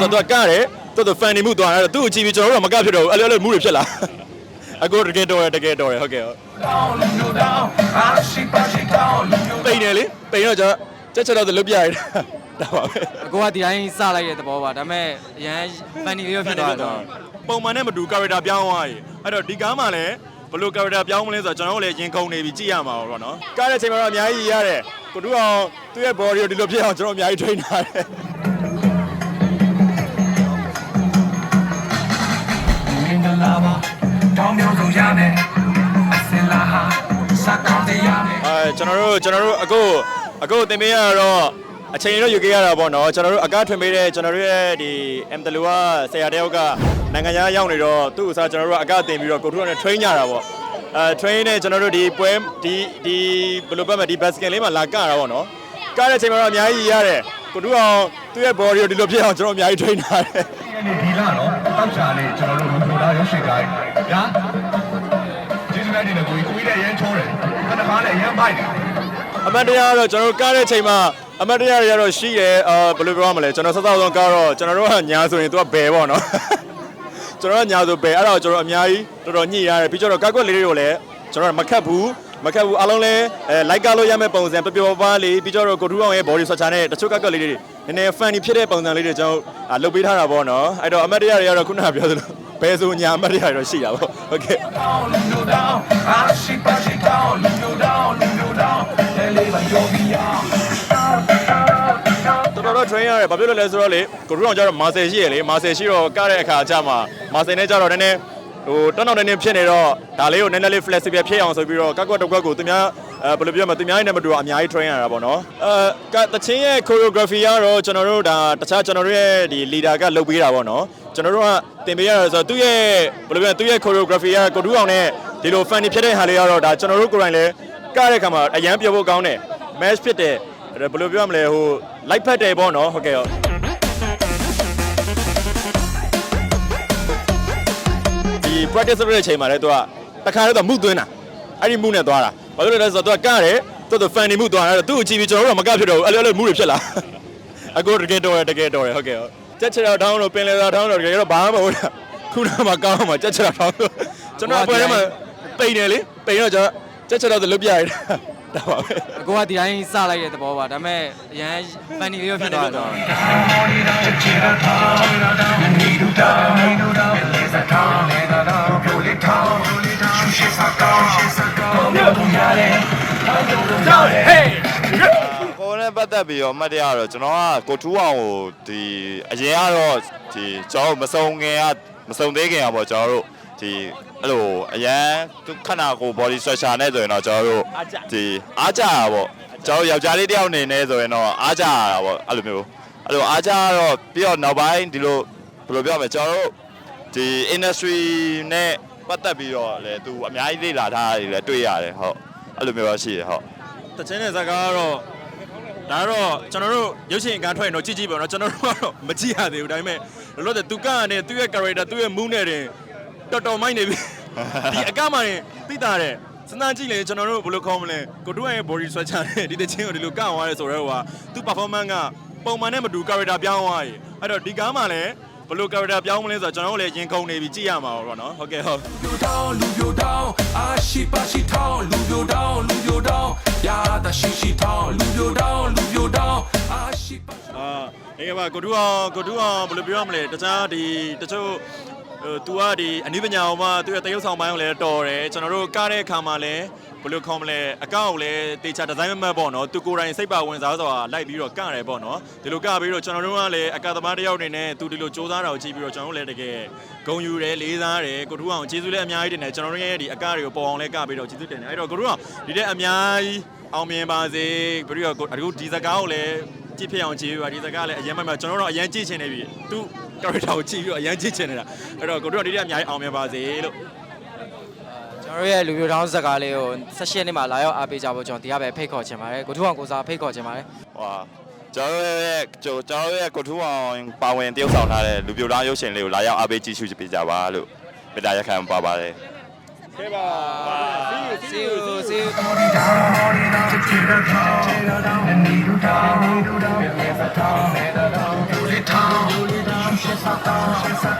တော်တော်ကရတယ်တော်တော်ဖန်နေမှုသွားတယ်သူ့ကိုကြည့်ပြီးကျွန်တော်တို့ကမကဖြစ်တော့ဘူးအဲ့လိုအဲ့လိုမှုတွေဖြစ်လာအကိုတကယ်တော်ရတကယ်တော်ရဟုတ်ကဲ့ဟုတ်ပိန်တယ်လေပိန်တော့ကျွန်တော်ချက်ချက်တော့လွတ်ပြရတယ်ဒါပါပဲအကိုကဒီတိုင်းစလိုက်တဲ့သဘောပါဒါပေမဲ့အရန်ဖန်နီလေးဖြစ်သွားတော့ပုံမှန်နဲ့မတူ character ပြောင်းသွားပြီအဲ့တော့ဒီကားမှလည်းဘယ်လို character ပြောင်းမလဲဆိုတော့ကျွန်တော်တို့လည်းရင်ကုန်နေပြီကြည့်ရမှာပေါ့နော်ကားတဲ့အချိန်မှာတော့အများကြီးရတယ် ကိုတူအောင်သူ့ရဲ့ body ကိုဒီလိုဖြစ်အောင်ကျွန်တော်အများကြီး train ထားတယ်မင်္ဂလာပါတောင်းမျိုးဆုံးရမယ်အစင်လာဟာစကောင်းတရားနဲ့အဲကျွန်တော်တို့ကျွန်တော်တို့အခုအခုသင်ပေးရတော့အချိန်တော့ယူခဲ့ရတာပေါ့နော်ကျွန်တော်တို့အကားထွင်ပေးတဲ့ကျွန်တော်တို့ရဲ့ဒီ M တလူကဆရာတယောက်ကနိုင်ငံခြားရောက်နေတော့သူ့အစားကျွန်တော်တို့ကအကားတင်ပြီးတော့ကိုထုကနဲ့ train ကြတာပေါ့ အဲ train နဲ့ကျွန်တော်တို့ဒီပွဲဒီဒီဘယ်လိုပတ်မလဲဒီ basket လေးမှာလာကတာပေါ့နော်ကတဲ့အချိန်မှာတော့အများကြီးရတယ်ကိုထုအောင်သူ့ရဲ့ body ကိုဒီလိုဖြစ်အောင်ကျွန်တော်အများကြီး train ထားတယ်ဒီနေ့ဒီလာတော့တောက်ချာလေးကျွန်တော်တို့လူလူသားရုပ်ရှင်ကိုင်းညာကျေးဇူးတင်တယ်ကိုကြီးကိုကြီးလည်းရမ်းချိုးတယ်ခဏခါလည်းရမ်းပိုက်တယ်အမတ်တရားကတော့ကျွန်တော်တို့ကားတဲ့အချိန်မှာအမတ်တရားတွေကတော့ရှိတယ်အာဘယ်လိုပြောရမလဲကျွန်တော်စသဆုံးကားတော့ကျွန်တော်တို့ကညာဆိုရင်သူကဘယ်ပေါ့နော် ကျွန်တော်ကညာဆိုဘယ်အဲ့ဒါကိုကျွန်တော်အများကြီးတော်တော်ညှိရတယ်ပြီးတော့ကားကွက်လေးတွေကိုလည်းကျွန်တော်ကမခတ်ဘူးမခတ်ဘူးအားလုံးလည်းအဲလိုက်ကားလို့ရမယ့်ပုံစံပျော်ပျော်ပါးလေးပြီးတော့ကိုထူးအောင်ရဲ့ body structure နဲ့တချို့ကားကွက်လေးတွေနည်းနည်း funny ဖြစ်တဲ့ပုံစံလေးတွေကျွန်တော်အာလုပ်ပေးထားတာပေါ့နော်အဲ့တော့အမတ်တရားတွေကတော့ခုနကပြောသလိုဘယ်ဆိုညာအမတ်တရားတွေတော့ရှိတာပေါ့ဟုတ်ကဲ့လူလူတောင်းအားရှိပါရှိတောင်းလူလူတောင်းလူလူတောင်းလဲလေးပါယောဂီယာတော်တော်တော့ train ရတယ်ဘာဖြစ်လို့လဲဆိုတော့လေကိုရုံအောင်ကျတော့မာဆယ်ရှိရလေမာဆယ်ရှိတော့ကတဲ့အခါအကြမှာမာဆယ်နဲ့ကျတော့နည်းနည်းဟိုတောင်းတောင်းနေနေဖြစ်နေတော့ဒါလေးကိုနည်းနည်းလေး flexible ဖြစ်အောင်ဆိုပြီးတော့ကက်ကွက်တစ်ကွက်ကိုသူများအဲဘယ်လိုပြောမလဲသူများနဲ့မတူတော့အများကြီး train ရတာပေါ့နော်အဲကတချင်းရဲ့ choreography ကတော့ကျွန်တော်တို့ဒါတခြားကျွန်တော်တို့ရဲ့ဒီ leader ကလုပ်ပေးတာပေါ့နော်ကျွန်တော်တို့ကတင်ပေးရတာဆိုတော့သူ့ရဲ့ဘယ်လိုပြောလဲသူ့ရဲ့ choreography ကကိုတူးအောင်နဲ့ဒီလို funny ဖြစ်တဲ့ဟာလေးကတော့ဒါကျွန်တော်တို့ကိုယ်တိုင်လည်းကတဲ့အခါမှာအရန်ပြောဖို့ကောင်းတယ် match ဖြစ်တ ယ်ဘယ်လိုပြောရမလဲဟို light ဖက်တယ်ပေါ့နော်ဟုတ်ကဲ့ဟုတ်ဒီ practice လုပ်တဲ့အချိန်မှာလည်းသူကတခါတော့မှုသွင်းတာအဲ့ဒီမှုနဲ့သွားတာဘာလို့လဲဆိုတော့သူကကရတယ်သူက fan နေမှုသွားတယ်သူ့ကိုကြည့်ပြီးကျွန်တော်တို့ကမကဖြစ်တော့ဘူးအဲ့လိုအဲ့လိုမှုတွေဖြစ်လာအကိုတကယ်တော်ရတကယ်တော်ရဟုတ်ကဲ့ဟုတ်ကြက်ချတော့ထောင်းတော့ပင်လေသာထောင်းတော့တကယ်တော့ဘာမှမဟုတ်တာခုနကမှကောင်းမှကြက်ချတော့ထောင်းတော့ကျွန်တော်အပွဲထဲမှာပိန်တယ်လေပိန်တော့ကျွန်တော်ကြက်ချတော့လွတ်ပြရတယ် ဒါပါပဲအကိုကဒီတိုင်းစလိုက်တဲ့သဘောပါဒါပေမဲ့အရန်ဖန်နီလေးဖြစ်သွားတော့ချစ်တာတောင်းနေလူတောင်းနေလူတောင်းလေးစားတောင်းလေးသာတောင်းပြိုလေးတောင်းရှူရှိစားကောင်းရှိစားကောင်းမြေပုံရတယ်တောင်းတုံတောင်းဟေးကိုယ်နဲ့ပတ်သက်ပြီးတော့အမှတ်တရတော့ကျွန်တော်ကကိုထူးအောင်ကိုဒီအရင်ကတော့ဒီကျွန်တော်တို့မစုံခင်ကမစုံသေးခင်ကပေါ့ကျွန်တော်တို့ဒီ အဲ့လိုအရန်သူခန္ဓာကိုယ် body structure နဲ့ဆိုရင်တော့ကျွန်တော်တို့အားကျဒီအားကြတာပေါ့ကျွန်တော်တို့ယောက်ျားလေးတစ်ယောက်အနေနဲ့ဆိုရင်တော့အားကြရတာပေါ့အဲ့လိုမျိုးအဲ့လိုအားကြရတော့ပြီးတော့နောက်ပိုင်းဒီလိုဘယ်လိုပြောမလဲကျွန်တော်တို့ဒီ industry နဲ့ပတ်သက်ပြီးတော့လေသူအများကြီးလေ့လာထားတာတွေလည်းတွေ့ရတယ်ဟုတ်အဲ့လိုမျိုးတော့ရှိတယ်ဟုတ်တချင်းတဲ့ဇာတ်ကားကတော့ဒါကတော့ကျွန်တော်တို့ရုပ်ရှင်ကားထွက်ရင်တော့ကြည့်ကြည့်ပါတော့ကျွန်တော်တို့ကတော့မကြည့်ရသေးဘူးဒါပေမဲ့လောလောဆယ်သူကနဲ့သူ့ရဲ့ character သူ့ရဲ့ mood နဲ့တင် တော်တော်မိုက်နေပြီဒီအကမှရင်သိတာတဲ့စဉ်းစားကြည့်လေကျွန်တော်တို့ဘယ်လိုခေါ်မလဲကိုတို့ရဲ့ body structure နဲ့ဒီတချင်းကိုဒီလိုကောက်သွားရဲဆိုတော့ဟိုကသူ့ performance ကပုံမှန်နဲ့မတူ character ပြောင်းသွားပြီအဲ့တော့ဒီကားမှလည်းဘယ်လို character ပြောင်းမလဲဆိုတော့ကျွန်တော်တို့လည်းရင်ကုန်နေပြီကြည့်ရမှာပေါ့နော်ဟုတ်ကဲ့ဟုတ်လူတောင်းလူပြိုတောင်းအားရှိပါရှိတောင်းလူပြိုတောင်းလူပြိုတောင်းရာတာရှိရှိတောင်းလူပြိုတောင်းလူပြိုတောင်းအားရှိပါအာအေးပါကိုတူအောင်ကိုတူအောင်ဘယ်လိုပြောရမလဲတခြားဒီတချို့ ဟို तू ကဒီအနည်းပညာအောင်မှသူရဲ့တရုပ်ဆောင်ပိုင်းကိုလည်းတော်တယ်ကျွန်တော်တို့ကားတဲ့အခါမှာလည်းဘယ်လိုခေါ်မလဲအကောင့်ကိုလည်းတေချာဒီဇိုင်းမမတ်ပေါ့နော်သူကိုယ်တိုင်စိတ်ပါဝင်စားစွာလိုက်ပြီးတော့ကရတယ်ပေါ့နော်ဒီလိုကပြီးတော့ကျွန်တော်တို့ကလည်းအကသမားတစ်ယောက်အနေနဲ့သူဒီလိုစူးစမ်းတာကိုကြည့်ပြီးတော့ကျွန်တော်တို့လည်းတကယ်ဂုဏ်ယူတယ်လေးစားတယ်ကိုတူအောင်ကျေးဇူးလည်းအများကြီးတင်တယ်ကျွန်တော်တို့ရဲ့ဒီအကတွေကိုပေါ်အောင်လည်းကပြီးတော့ကျေးဇူးတင်တယ်အဲ့တော့ကိုတူအောင်ဒီတဲ့အများကြီးအောင်မြင်ပါစေပြီးတော့အခုဒီစကားကိုလည်း ကြည့်ဖြစ်အောင်ကြည့်ပါဒီစကားလည်းအရင်မှမှကျွန်တော်တို့အရင်ကြည့်ချင်နေပြီသူ character ကိုကြည့်ပြီးတော့အရင်ကြည့်ချင်နေတာအဲ့တော့ကိုတို့ကဒီနေ့အများကြီးအောင်မြင်ပါစေလို့ကျွန်တော်တို့ရဲ့လူပြိုတောင်းဇက်ကားလေးကို16ရက်နေ့မှာလာရောက်အားပေးကြဖို့ကျွန်တော်ဒီကပဲဖိတ်ခေါ်ချင်ပါတယ်ကိုထူအောင်ကိုစားဖိတ်ခေါ်ချင်ပါတယ်ဟွာကျွန်တော်တို့ရဲ့ကျွန်တော်တို့ရဲ့ကိုထူးအောင်ပါဝင်တယောက်ဆောင်ထားတဲ့လူပြိုသားရုပ်ရှင်လေးကိုလာရောက်အားပေးကြည့်ရှုပေးကြပါလို့မေတ္တာရက်ခံပါပါတယ် 대박. 와. See you. See you. See you.